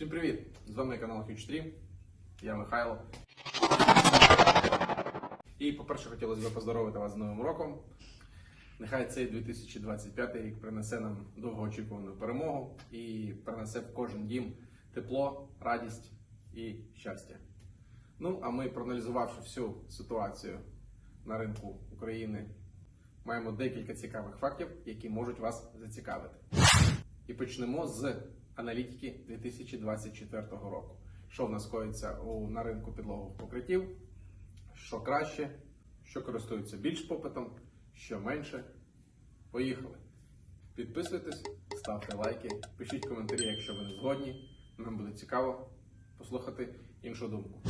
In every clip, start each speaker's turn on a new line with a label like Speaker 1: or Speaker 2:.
Speaker 1: Всім привіт! З вами канал Huge3, я Михайло. І, по-перше, хотілося б поздоровити вас з Новим роком. Нехай цей 2025 рік принесе нам довгоочікувану перемогу і принесе в кожен дім тепло, радість і щастя. Ну, а ми, проаналізувавши всю ситуацію на ринку України, маємо декілька цікавих фактів, які можуть вас зацікавити. І почнемо з аналітики 2024 року. Що в нас коїться на ринку підлогових покриттів, що краще, що користується більш попитом, що менше. Поїхали! Підписуйтесь, ставте лайки, пишіть коментарі, якщо ви не згодні. Нам буде цікаво послухати іншу думку.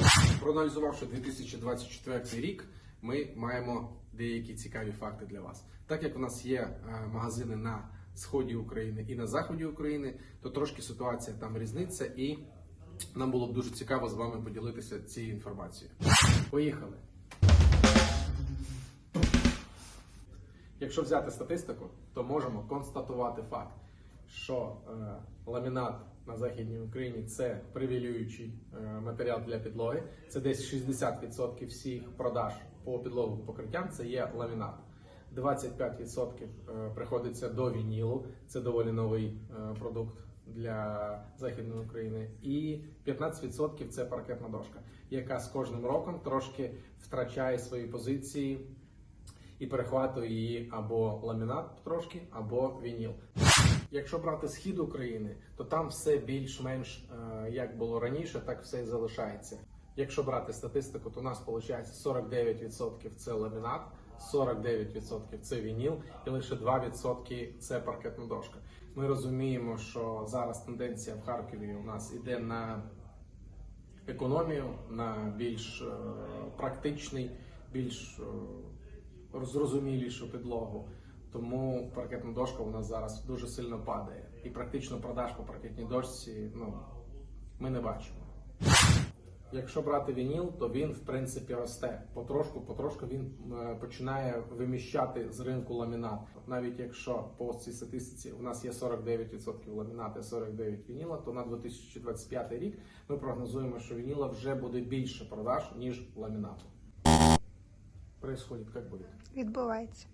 Speaker 1: Проаналізувавши 2024 рік, ми маємо деякі цікаві факти для вас. Так як у нас є е, магазини на сході України і на заході України, то трошки ситуація там різниця, і нам було б дуже цікаво з вами поділитися цією інформацією. Поїхали! Якщо взяти статистику, то можемо констатувати факт, що е, ламінат на Західній Україні це привілюючий е, матеріал для підлоги. Це десь 60% всіх продаж по підлоговим покриттям це є ламінат. 25% е, приходиться до вінілу, це доволі новий е, продукт для Західної України. І 15% це паркетна дошка, яка з кожним роком трошки втрачає свої позиції і перехватує її або ламінат трошки, або вініл. Якщо брати схід України, то там все більш-менш е, як було раніше, так все і залишається. Якщо брати статистику, то у нас виходить 49% це ламінат, 49% це вініл, і лише 2% це паркетна дошка. Ми розуміємо, що зараз тенденція в Харкові у нас іде на економію, на більш е, практичний, більш е, зрозумілішу підлогу. Тому паркетна дошка у нас зараз дуже сильно падає. І практично продаж по паркетній дошці ну, ми не бачимо. Якщо брати вініл, то він в принципі росте. Потрошку, потрошку він е, починає виміщати з ринку ламінат. Навіть якщо по цій статистиці у нас є 49% ламінату, 49% вініла, то на 2025 рік ми прогнозуємо, що вініла вже буде більше продаж, ніж ламінату. Происходит, як буде.
Speaker 2: Відбувається.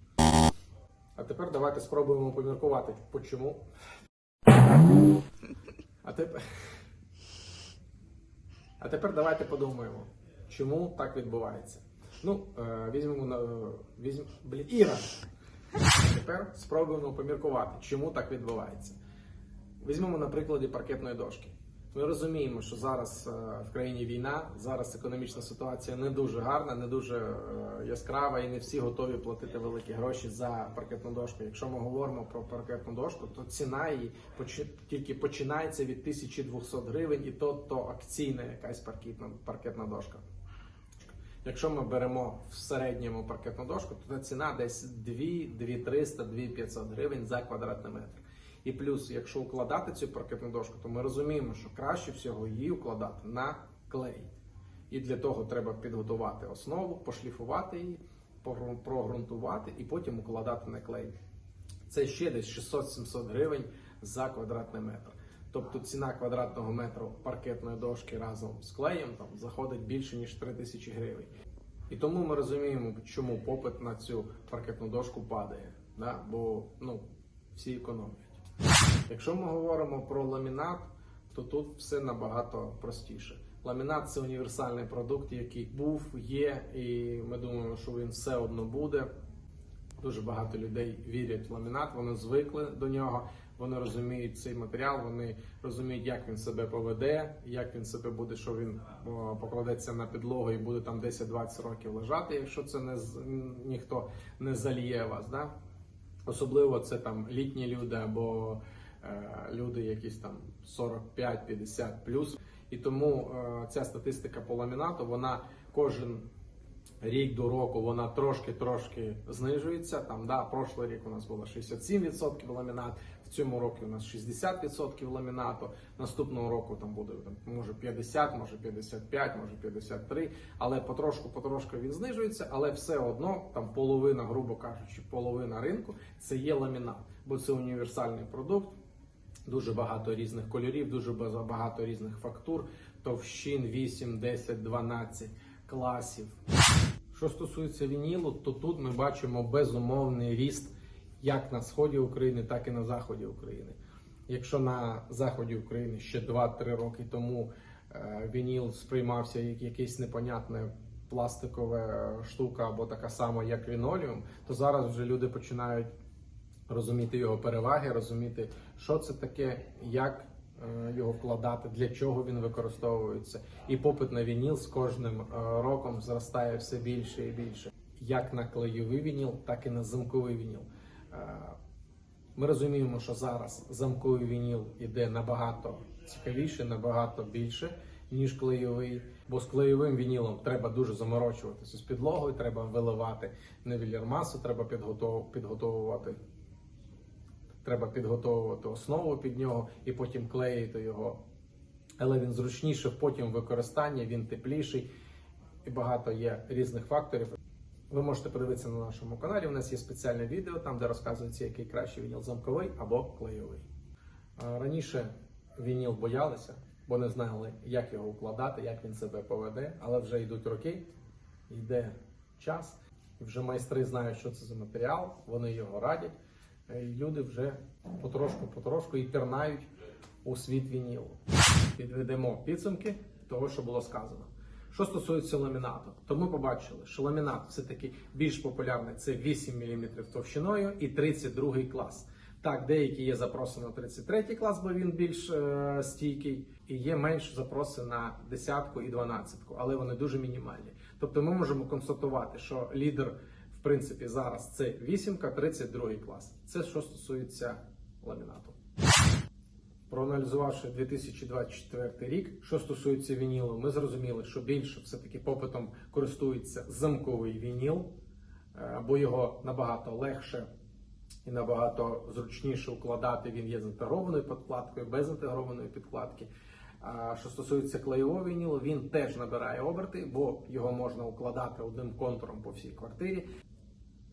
Speaker 1: А тепер давайте спробуємо поміркувати, почому. А тепер. А тепер давайте подумаємо, чому так відбувається. Ну, е, візьмемо на візьм... Блін, Іра. Тепер спробуємо поміркувати, чому так відбувається. Візьмемо на прикладі паркетної дошки. Ми розуміємо, що зараз е, в країні війна, зараз економічна ситуація не дуже гарна, не дуже е, яскрава, і не всі готові платити великі гроші за паркетну дошку. Якщо ми говоримо про паркетну дошку, то ціна її тільки починається від 1200 гривень, і то, то акційна якась паркетна, паркетна дошка. Якщо ми беремо в середньому паркетну дошку, то та ціна десь 2, 2300, 2500 гривень за квадратний метр. І плюс, якщо укладати цю паркетну дошку, то ми розуміємо, що краще всього її укладати на клей. І для того треба підготувати основу, пошліфувати її, прогрунтувати і потім укладати на клей. Це ще десь 600-700 гривень за квадратний метр. Тобто ціна квадратного метру паркетної дошки разом з клеєм там заходить більше ніж 3 тисячі гривень. І тому ми розуміємо, чому попит на цю паркетну дошку падає. Да? Бо ну, всі економлять. Якщо ми говоримо про ламінат, то тут все набагато простіше. Ламінат це універсальний продукт, який був, є, і ми думаємо, що він все одно буде. Дуже багато людей вірять в ламінат, вони звикли до нього, вони розуміють цей матеріал, вони розуміють, як він себе поведе, як він себе буде, що він покладеться на підлогу і буде там 10-20 років лежати, якщо це не ніхто не заліє вас. Да? Особливо це там літні люди або е, люди якісь там 45-50 плюс. І тому е, ця статистика по ламінату, вона кожен рік до року вона трошки-трошки знижується. Там, да, прошлий рік у нас було 67% ламінат, в цьому році у нас 60% ламінату, наступного року там буде там, може 50, може 55, може 53, але потрошку, потрошку він знижується, але все одно там половина, грубо кажучи, половина ринку це є ламінат, бо це універсальний продукт. Дуже багато різних кольорів, дуже багато різних фактур, товщин 8, 10, 12 класів. Що стосується вінілу, то тут ми бачимо безумовний ріст як на сході України, так і на заході України. Якщо на заході України ще 2-3 роки тому е, вініл сприймався як якесь непонятне пластикове штука або така сама, як лінолеум, то зараз вже люди починають розуміти його переваги, розуміти, що це таке, як е, його вкладати, для чого він використовується. І попит на вініл з кожним е, роком зростає все більше і більше. Як на клейовий вініл, так і на замковий вініл. Е, Ми розуміємо, що зараз замковий вініл іде набагато цікавіше, набагато більше, ніж клейовий. Бо з клейовим вінілом треба дуже заморочуватися з підлогою, треба виливати невілір масу, треба підготов- підготовувати треба підготовувати основу під нього і потім клеїти його. Але він зручніший потім в використанні, він тепліший і багато є різних факторів. Ви можете подивитися на нашому каналі. У нас є спеціальне відео, там де розказується, який кращий вініл замковий або клейовий. Раніше вініл боялися, бо не знали, як його укладати, як він себе поведе. Але вже йдуть роки, йде час, і вже майстри знають, що це за матеріал, вони його радять. Е, люди вже потрошку-потрошку і пірнають у світ вінілу. Підведемо підсумки того, що було сказано. Що стосується ламінату, то ми побачили, що ламінат все-таки більш популярний це 8 мм товщиною і 32 клас. Так, деякі є запроси на 33 клас, бо він більш е, стійкий, і є менш запроси на десятку і дванадцятку, але вони дуже мінімальні. Тобто ми можемо констатувати, що лідер, принципі, зараз це вісімка, 32 клас. Це що стосується ламінату. Проаналізувавши 2024 рік, що стосується вінілу, ми зрозуміли, що більше все-таки попитом користується замковий вініл, е, бо його набагато легше і набагато зручніше укладати. Він є з інтегрованою підкладкою, без інтегрованої підкладки. А що стосується клеєвого вінілу, він теж набирає оберти, бо його можна укладати одним контуром по всій квартирі.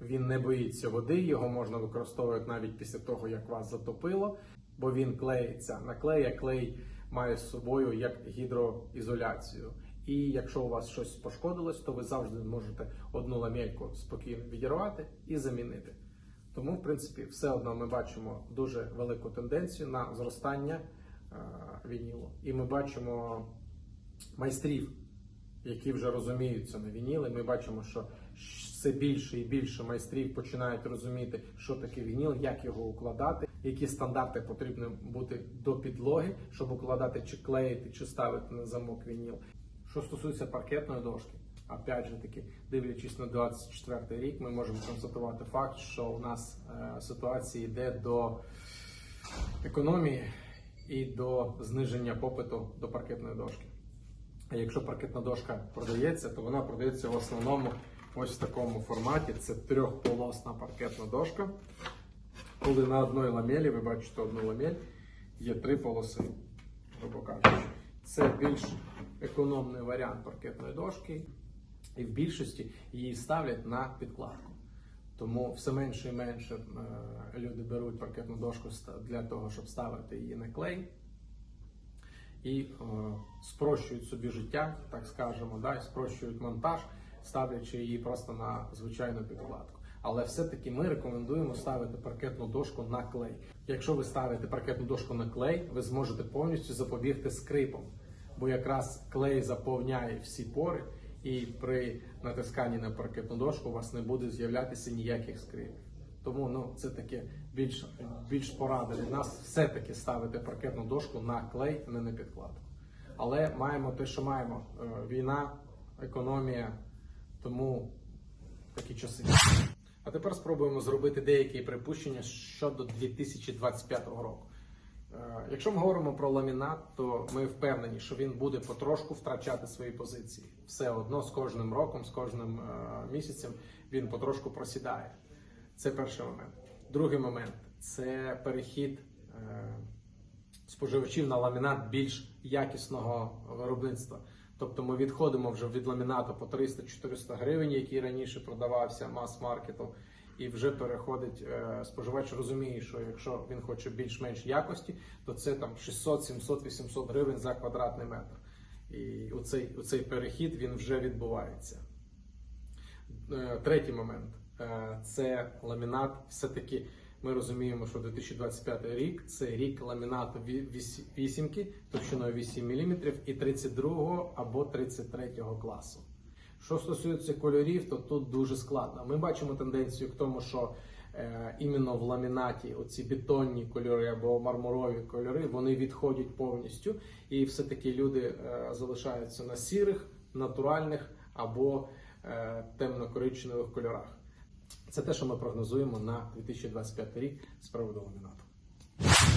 Speaker 1: Він не боїться води, його можна використовувати навіть після того, як вас затопило, бо він клеїться на клей, а клей має з собою як гідроізоляцію. І якщо у вас щось пошкодилось, то ви завжди можете одну ламельку спокійно відірвати і замінити. Тому, в принципі, все одно ми бачимо дуже велику тенденцію на зростання е, вінілу. І ми бачимо майстрів, які вже розуміються на вініли. Ми бачимо, що все більше і більше майстрів починають розуміти, що таке вініл, як його укладати, які стандарти потрібно бути до підлоги, щоб укладати чи клеїти, чи ставити на замок вініл. Що стосується паркетної дошки, опять же таки, дивлячись на 24 рік, ми можемо констатувати факт, що у нас е, ситуація йде до економії і до зниження попиту до паркетної дошки. Якщо паркетна дошка продається, то вона продається в основному ось в такому форматі. Це трьохполосна паркетна дошка. Коли на одній ламелі, ви бачите одну ламель, є три полоси, грубо кажучи. Це більш економний варіант паркетної дошки, і в більшості її ставлять на підкладку. Тому все менше і менше е, люди беруть паркетну дошку для того, щоб ставити її на клей і е, спрощують собі життя, так скажемо, да, і спрощують монтаж, ставлячи її просто на звичайну підкладку. Але все-таки ми рекомендуємо ставити паркетну дошку на клей. Якщо ви ставите паркетну дошку на клей, ви зможете повністю запобігти скрипом, бо якраз клей заповняє всі пори, і при натисканні на паркетну дошку у вас не буде з'являтися ніяких скрипів. Тому ну це таке більш більш порада від нас все-таки ставити паркетну дошку на клей, а не на підкладку. Але маємо те, що маємо. Е, Війна, економія, тому такі часи. А тепер спробуємо зробити деякі припущення щодо 2025 року. Е, Якщо ми говоримо про ламінат, то ми впевнені, що він буде потрошку втрачати свої позиції. Все одно з кожним роком, з кожним е, місяцем він потрошку просідає. Це перший момент. Другий момент це перехід е, споживачів на ламінат більш якісного виробництва. Тобто ми відходимо вже від ламінату по 300-400 гривень, який раніше продавався мас-маркетом, і вже переходить е, споживач розуміє, що якщо він хоче більш-менш якості, то це там 600, 700, 800 гривень за квадратний метр. І оцей, оцей перехід він вже відбувається. Е, Третій момент це ламінат. Все-таки ми розуміємо, що 2025 рік це рік ламінату ві- віс- вісімки товщиною 8 мм і 32 або 33 класу. Що стосується кольорів, то тут дуже складно. Ми бачимо тенденцію к тому, що е, іменно в ламінаті оці бетонні кольори або мармурові кольори вони відходять повністю, і все-таки люди е, залишаються на сірих, натуральних або е, темно-коричневих кольорах. Це те, що ми прогнозуємо на 2025 рік з приводу ламінату.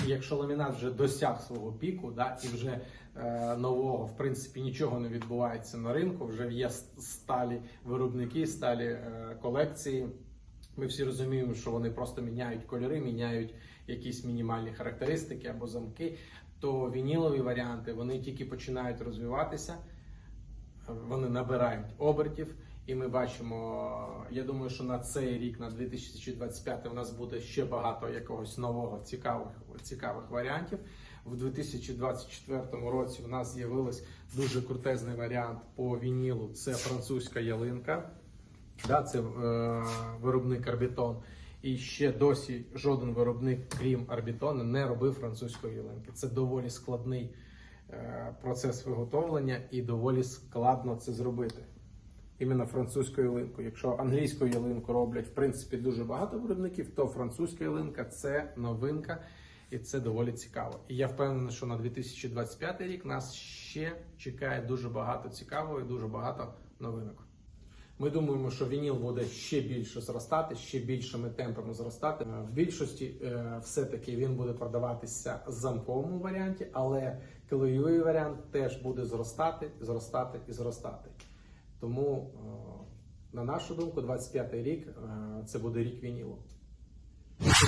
Speaker 1: Якщо ламінат вже досяг свого піку, да, і вже е, нового, в принципі, нічого не відбувається на ринку, вже є сталі виробники, сталі е, колекції. Ми всі розуміємо, що вони просто міняють кольори, міняють якісь мінімальні характеристики або замки. То вінілові варіанти вони тільки починають розвиватися, вони набирають обертів. І ми бачимо, я думаю, що на цей рік, на 2025, у нас буде ще багато якогось нового цікавих, цікавих варіантів. В 2024 році у нас з'явилось дуже крутезний варіант по вінілу. Це французька ялинка. Да, це е, виробник Арбітон. І ще досі жоден виробник, крім Арбітона, не робив французької ялинки. Це доволі складний процес виготовлення і доволі складно це зробити. Іменно французьку ялинку. Якщо англійську ялинку роблять в принципі дуже багато виробників, то французька ялинка це новинка і це доволі цікаво. І я впевнений, що на 2025 рік нас ще чекає дуже багато цікавого і дуже багато новинок. Ми думаємо, що вініл буде ще більше зростати, ще більшими темпами зростати. Е, В більшості е, все-таки він буде продаватися в замковому варіанті, але клеєвий варіант теж буде зростати, зростати і зростати. Тому, е, на нашу думку, 25-й рік це буде рік вінілу.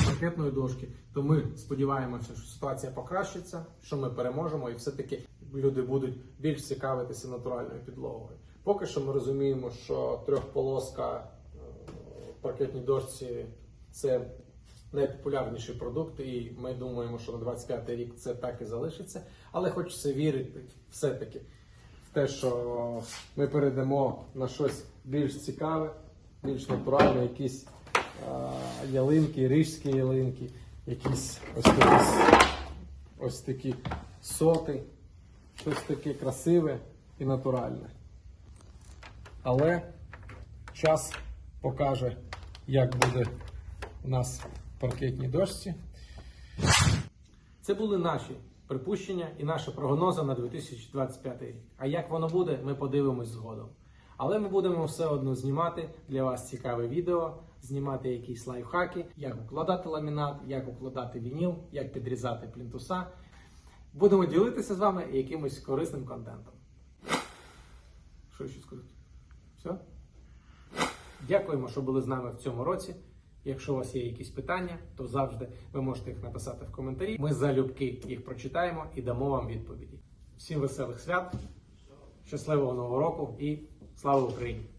Speaker 1: Паркетної дошки, то ми сподіваємося, що ситуація покращиться, що ми переможемо, і все-таки люди будуть більш цікавитися натуральною підлогою. Поки що ми розуміємо, що трьохполоска е, в паркетній дошці це найпопулярніший продукт, і ми думаємо, що на 25-й рік це так і залишиться. Але хочеться вірити все-таки в те, що ми перейдемо на щось більш цікаве, більш натуральне, якісь ялинки, рижські ялинки, якісь ось такі, ось такі соти, щось таке красиве і натуральне. Але час покаже, як буде у нас в паркетній дошці. Це були наші припущення і наша прогноза на 2025 рік. А як воно буде, ми подивимось згодом. Але ми будемо все одно знімати для вас цікаве відео, знімати якісь лайфхаки, як укладати ламінат, як укладати вініл, як підрізати плінтуса. Будемо ділитися з вами якимось корисним контентом. Що ще сказати? Все? Дякуємо, що були з нами в цьому році. Якщо у вас є якісь питання, то завжди ви можете їх написати в коментарі. Ми залюбки їх прочитаємо і дамо вам відповіді. Всім веселих свят, щасливого нового року і слава Україні!